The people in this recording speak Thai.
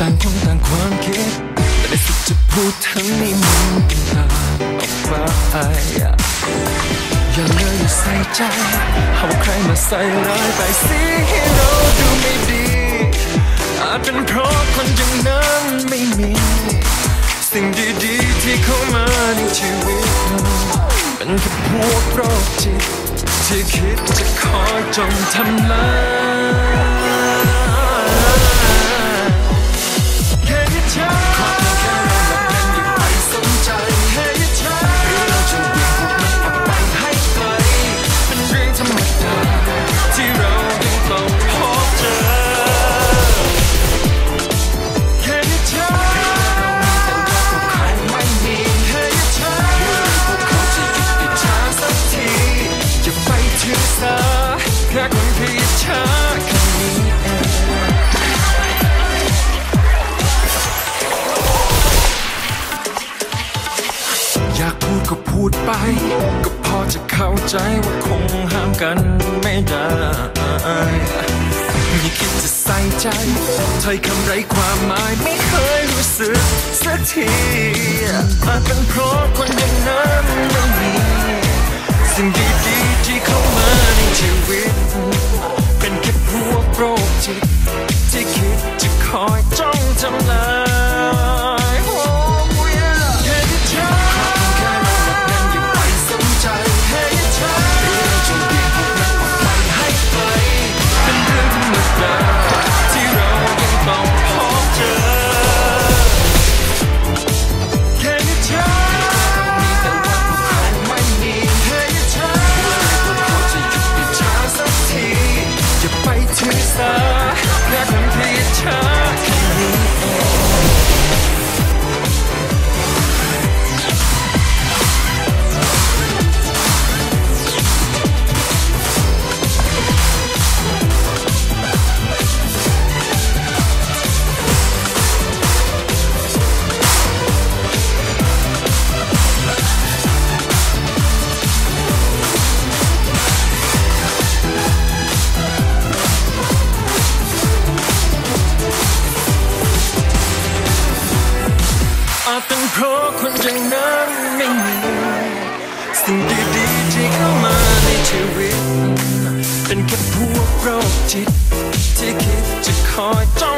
ต่างคนต่างความคิดแต่ในสุดจะพูดทั้งนี้มันเป็นตางออกไปอย่าเลยอย่าใส่ใจหาว่าใครมาใส่ร้ายไปสิให้เราดูไม่ดี อาจเป็นเพราะคนอย่างนั้นไม่มี สิ่งดีๆที่เข้ามาในชีวิตเป็นแค่พวกโรคจิตที่คิดจะคอยจงทำลาย อยากพูดก็พูดไป ก็พอจะเข้าใจว่าคงห้ามกันไม่ได้ไม่คิดจะใส่ใจถ้อยคำไร้ความหมายไม่เคยรู้สึกสักทีอาจเป็นเพราะคนอย่างนั้นไม่มีสิ่งดีๆที่เข้ามาในชีวิต เป็นแค่พวกโรคจิตที่คิดจะคอยจ้องทำลาย เป็นเพราะคนอย่างนั้นไม่มี สิ่งดีๆที่เข้ามาในชีวิต เป็นแค่พวกโรคจิต ที่คิดจะคอยจ้อง